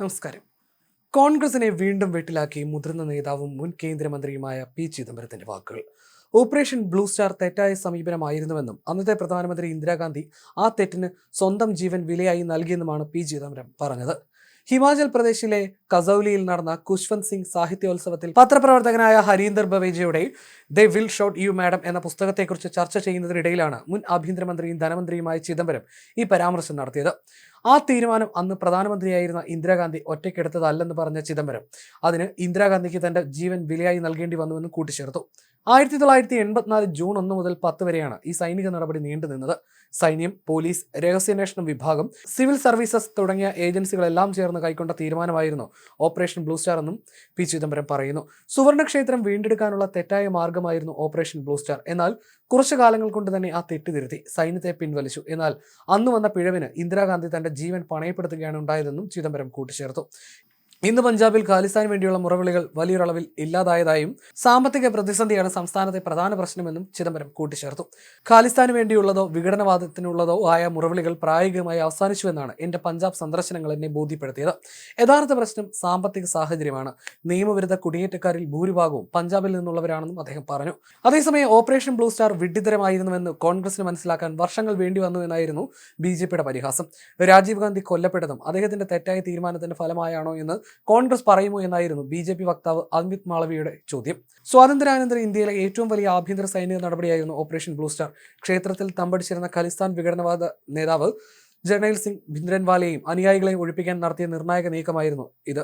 നമസ്കാരം. കോൺഗ്രസിനെ വീണ്ടും വെട്ടിലാക്കി മുതിർന്ന നേതാവും മുൻ കേന്ദ്രമന്ത്രിയുമായ പി ചിദംബരത്തിന്റെ വാക്കുകൾ. ഓപ്പറേഷൻ ബ്ലൂ സ്റ്റാർ തെറ്റായ സമീപനമായിരുന്നുവെന്നും അന്നത്തെ പ്രധാനമന്ത്രി ഇന്ദിരാഗാന്ധി ആ തെറ്റിന് സ്വന്തം ജീവൻ വിലയായി നൽകിയെന്നുമാണ് പി ചിദംബരം പറഞ്ഞത്. ഹിമാചൽ പ്രദേശിലെ കസൌലിയിൽ നടന്ന കുശ്വന്ത് സിംഗ് സാഹിത്യോത്സവത്തിൽ പത്രപ്രവർത്തകനായ Harinder ബവേജയുടെ the will shot you madam എന്ന പുസ്തകത്തെക്കുറിച്ച് ചർച്ച ചെയ്യുന്നതിനിടയിലാണ് മുൻ ആഭ്യന്തരമന്ത്രിയും ധനമന്ത്രിയുമായ ചിദംബരം ഈ പരാമർശം നടത്തിയത്. ആ തീരുമാനം അന്ന് പ്രധാനമന്ത്രിയായിരുന്ന ഇന്ദിരാഗാന്ധി ഒറ്റയ്ക്കെടുത്തതല്ലെന്ന് പറഞ്ഞ ചിദംബരം അതിന് ഇന്ദിരാഗാന്ധിക്ക് തന്റെ ജീവൻ വിലയായി നൽകേണ്ടി വന്നുവെന്ന് കൂട്ടിച്ചേർത്തു. ആയിരത്തി തൊള്ളായിരത്തി എൺപത്തിനാല് ജൂൺ ഒന്ന് മുതൽ പത്ത് വരെയാണ് ഈ സൈനിക നടപടി നീണ്ടുനിന്നത് സൈന്യം പോലീസ് രഹസ്യാന്വേഷണ വിഭാഗം സിവിൽ സർവീസസ് തുടങ്ങിയ ഏജൻസികളെല്ലാം ചേർന്ന് കൈക്കൊണ്ട തീരുമാനമായിരുന്നു. ഓപ്പറേഷൻ ബ്ലൂ സ്റ്റാർ എന്നും പി ചിദംബരം പറയുന്നു. സുവർണക്ഷേത്രം വീണ്ടെടുക്കാനുള്ള തെറ്റായ മാർഗമായിരുന്നു ഓപ്പറേഷൻ ബ്ലൂ സ്റ്റാർ. എന്നാൽ കുറച്ചു കാലങ്ങൾ കൊണ്ട് തന്നെ ആ തെറ്റ് തിരുത്തി. സൈന്യത്തെ പിൻവലിച്ചു. എന്നാൽ അന്ന് വന്ന പിഴവിന് ഇന്ദിരാഗാന്ധി തന്റെ ജീവൻ പണയപ്പെടുത്തുകയാണ് ഉണ്ടായതെന്നും ചിദംബരം കൂട്ടിച്ചേർത്തു. ഇന്ന് പഞ്ചാബിൽ ഖാലിസ്ഥാന് വേണ്ടിയുള്ള മുറവിളികൾ വലിയൊരളവിൽ ഇല്ലാതായതായും സാമ്പത്തിക പ്രതിസന്ധിയാണ് സംസ്ഥാനത്തെ പ്രധാന പ്രശ്നമെന്നും ചിദംബരം കൂട്ടിച്ചേർത്തു. ഖാലിസ്ഥാന് വേണ്ടിയുള്ളതോ വിഘടനവാദത്തിനുള്ളതോ ആയ മുറവിളികൾ പ്രായോഗികമായി അവസാനിച്ചുവെന്നാണ് എന്റെ പഞ്ചാബ് സന്ദർശനങ്ങൾ എന്നെ ബോധ്യപ്പെടുത്തിയത്. യഥാർത്ഥ പ്രശ്നം സാമ്പത്തിക സാഹചര്യമാണ്. നിയമവിരുദ്ധ കുടിയേറ്റക്കാരിൽ ഭൂരിഭാഗവും പഞ്ചാബിൽ നിന്നുള്ളവരാണെന്നും അദ്ദേഹം പറഞ്ഞു. അതേസമയം ഓപ്പറേഷൻ ബ്ലൂ സ്റ്റാർ വിഡ്ഢിതരമായിരുന്നുവെന്ന് കോൺഗ്രസിന് മനസ്സിലാക്കാൻ വർഷങ്ങൾ വേണ്ടി വന്നു എന്നായിരുന്നു ബി ജെ പിയുടെ പരിഹാസം. രാജീവ് ഗാന്ധി കൊല്ലപ്പെട്ടതും അദ്ദേഹത്തിന്റെ തെറ്റായ തീരുമാനത്തിന്റെ ഫലമായാണോ എന്ന് കോൺഗ്രസ് പറയുമോ എന്നായിരുന്നു ബി ജെ പി വക്താവ് അമിത് മാളവിയുടെ ചോദ്യം. സ്വാതന്ത്ര്യാനന്തര ഇന്ത്യയിലെ ഏറ്റവും വലിയ ആഭ്യന്തര സൈനിക നടപടിയായിരുന്നു ഓപ്പറേഷൻ ബ്ലൂ സ്റ്റാർ. ക്ഷേത്രത്തിൽ തമ്പടിച്ചിരുന്ന ഖലിസ്ഥാൻ വിഘടനവാദ നേതാവ് ജർണൈൽ സിംഗ് ഭിന്ദ്രൻവാലയെയും അനുയായികളെയും ഒഴിപ്പിക്കാൻ നടത്തിയ നിർണായക നീക്കമായിരുന്നു ഇത്.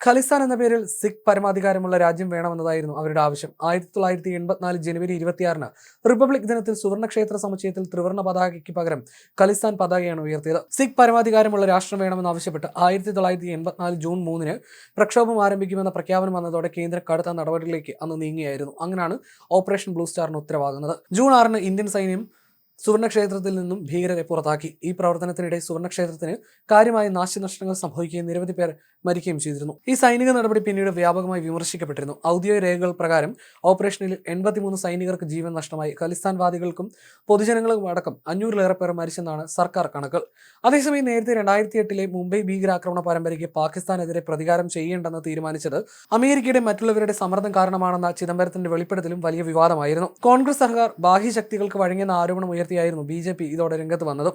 ഖലിസ്ഥാൻ എന്ന പേരിൽ സിഖ് പരമാധികാരമുള്ള രാജ്യം വേണമെന്നതായിരുന്നു അവരുടെ ആവശ്യം. ആയിരത്തി തൊള്ളായിരത്തി എൺപത്തിനാല് ജനുവരി ഇരുപത്തിയാറിന് റിപ്പബ്ലിക് ദിനത്തിൽ സുവർണക്ഷേത്ര സമുച്ചയത്തിൽ ത്രിവർണ പതാകയ്ക്ക് പകരം ഖലിസ്ഥാൻ പതാകയാണ് ഉയർത്തിയത്. സിഖ് പരമാധികാരമുള്ള രാഷ്ട്രം വേണമെന്ന് ആവശ്യപ്പെട്ട് ആയിരത്തി തൊള്ളായിരത്തി എൺപത്തിനാല് ജൂൺ മൂന്നിന് പ്രക്ഷോഭം ആരംഭിക്കുമെന്ന പ്രഖ്യാപനം വന്നതോടെ കേന്ദ്രം കടുത്ത നടപടികളിലേക്ക് അന്ന് നീങ്ങിയായിരുന്നു. അങ്ങനെയാണ് ഓപ്പറേഷൻ ബ്ലൂ സ്റ്റാറിന് ഉത്തരവാകുന്നത്. ജൂൺ ആറിന് ഇന്ത്യൻ സൈന്യം സുവർണക്ഷേത്രത്തിൽ നിന്നും ഭീകരരെ പുറത്താക്കി. ഈ പ്രവർത്തനത്തിനിടെ സുവർണക്ഷേത്രത്തിന് കാര്യമായ നാശനഷ്ടങ്ങൾ സംഭവിക്കുകയും നിരവധി പേർ മരിക്കുകയും ചെയ്തിരുന്നു. ഈ സൈനിക നടപടി പിന്നീട് വ്യാപകമായി വിമർശിക്കപ്പെട്ടിരുന്നു. ഔദ്യോഗിക രേഖകൾ പ്രകാരം ഓപ്പറേഷനിൽ എൺപത്തിമൂന്ന് സൈനികർക്ക് ജീവൻ നഷ്ടമായി. ഖലിസ്ഥാൻവാദികൾക്കും പൊതുജനങ്ങൾക്കും അടക്കം അഞ്ഞൂറിലേറെ പേർ മരിച്ചെന്നാണ് സർക്കാർ കണക്കുകൾ. അതേസമയം നേരത്തെ രണ്ടായിരത്തി എട്ടിലെ മുംബൈ ഭീകരാക്രമണ പരമ്പരയ്ക്ക് പാകിസ്ഥാനെതിരെ പ്രതികാരം ചെയ്യേണ്ടെന്ന് തീരുമാനിച്ചത് അമേരിക്കയുടെ മറ്റുള്ളവരുടെ സമ്മർദ്ദം കാരണമാണെന്ന ചിദംബരത്തിന്റെ വെളിപ്പെടുത്തലും വലിയ വിവാദമായിരുന്നു. കോൺഗ്രസ് സർക്കാർ ബാഹ്യ ശക്തികൾക്ക് വഴങ്ങിയെന്ന ആരോപണം ഉയർത്തിയായിരുന്നു ബി ജെ പി ഇതോടെ രംഗത്ത് വന്നത്.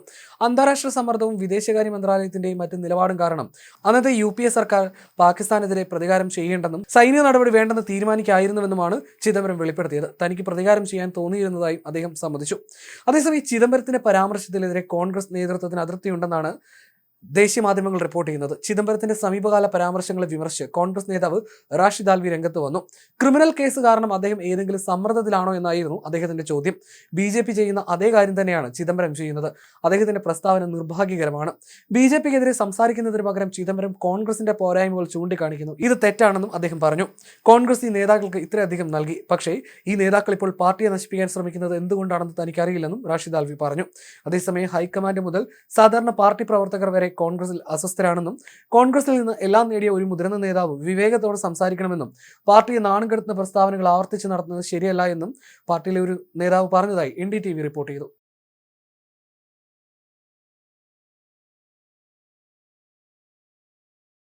അന്താരാഷ്ട്ര സമ്മർദ്ദവും വിദേശകാര്യ മന്ത്രാലയത്തിന്റെയും മറ്റ് നിലപാടും കാരണം അന്നത്തെ യു പി എ സർക്കാർ പാകിസ്ഥാനെതിരെ പ്രതികാരം ചെയ്യേണ്ടെന്നും സൈനിക നടപടി വേണ്ടെന്ന് തീരുമാനിക്കായിരുന്നുവെന്നുമാണ് ചിദംബരം വെളിപ്പെടുത്തിയത്. തനിക്ക് പ്രതികാരം ചെയ്യാൻ തോന്നിയിരുന്നതായും അദ്ദേഹം സമ്മതിച്ചു. അതേസമയം ചിദംബരത്തിന്റെ പരാമർശത്തിനെതിരെ കോൺഗ്രസ് നേതൃത്വത്തിന് അതൃപ്തിയുണ്ടെന്നാണ് ദേശീയ മാധ്യമങ്ങൾ റിപ്പോർട്ട് ചെയ്യുന്നത്. ചിദംബരത്തിന്റെ സമീപകാല പരാമർശങ്ങളെ വിമർശിച്ച് കോൺഗ്രസ് നേതാവ് റാഷിദ് ആൽവി രംഗത്ത് വന്നു. ക്രിമിനൽ കേസ് കാരണം അദ്ദേഹം ഏതെങ്കിലും സമ്മർദ്ദത്തിലാണോ എന്നായിരുന്നു അദ്ദേഹത്തിന്റെ ചോദ്യം. ബി ജെ പി ചെയ്യുന്ന അതേ കാര്യം തന്നെയാണ് ചിദംബരം ചെയ്യുന്നത്. അദ്ദേഹത്തിന്റെ പ്രസ്താവന നിർഭാഗ്യകരമാണ്. ബി ജെ പിക്കെതിരെ സംസാരിക്കുന്നതിന് പകരം ചിദംബരം കോൺഗ്രസിന്റെ പോരായ്മകൾ ചൂണ്ടിക്കാണിക്കുന്നു. ഇത് തെറ്റാണെന്നും അദ്ദേഹം പറഞ്ഞു. കോൺഗ്രസ് ഈ നേതാക്കൾക്ക് ഇത്രയധികം നൽകി. പക്ഷേ ഈ നേതാക്കൾ ഇപ്പോൾ പാർട്ടിയെ നശിപ്പിക്കാൻ ശ്രമിക്കുന്നത് എന്തുകൊണ്ടാണെന്ന് തനിക്കറിയില്ലെന്നും റാഷിദ് ആൽവി പറഞ്ഞു. അതേസമയം ഹൈക്കമാൻഡ് മുതൽ സാധാരണ പാർട്ടി പ്രവർത്തകർ വരെ കോൺഗ്രസിൽ അസ്വസ്ഥരാണെന്നും കോൺഗ്രസിൽ നിന്ന് എല്ലാം നേടിയ ഒരു മുതിർന്ന നേതാവ് വിവേകത്തോടെ സംസാരിക്കണമെന്നും പാർട്ടിയെ നാണം കെടുത്തുന്ന പ്രസ്താവനകൾ ആവർത്തിച്ച് നടത്തുന്നത് ശരിയല്ല എന്നും പാർട്ടിയിലെ ഒരു നേതാവ് പറഞ്ഞതായി എൻ റിപ്പോർട്ട് ചെയ്തു.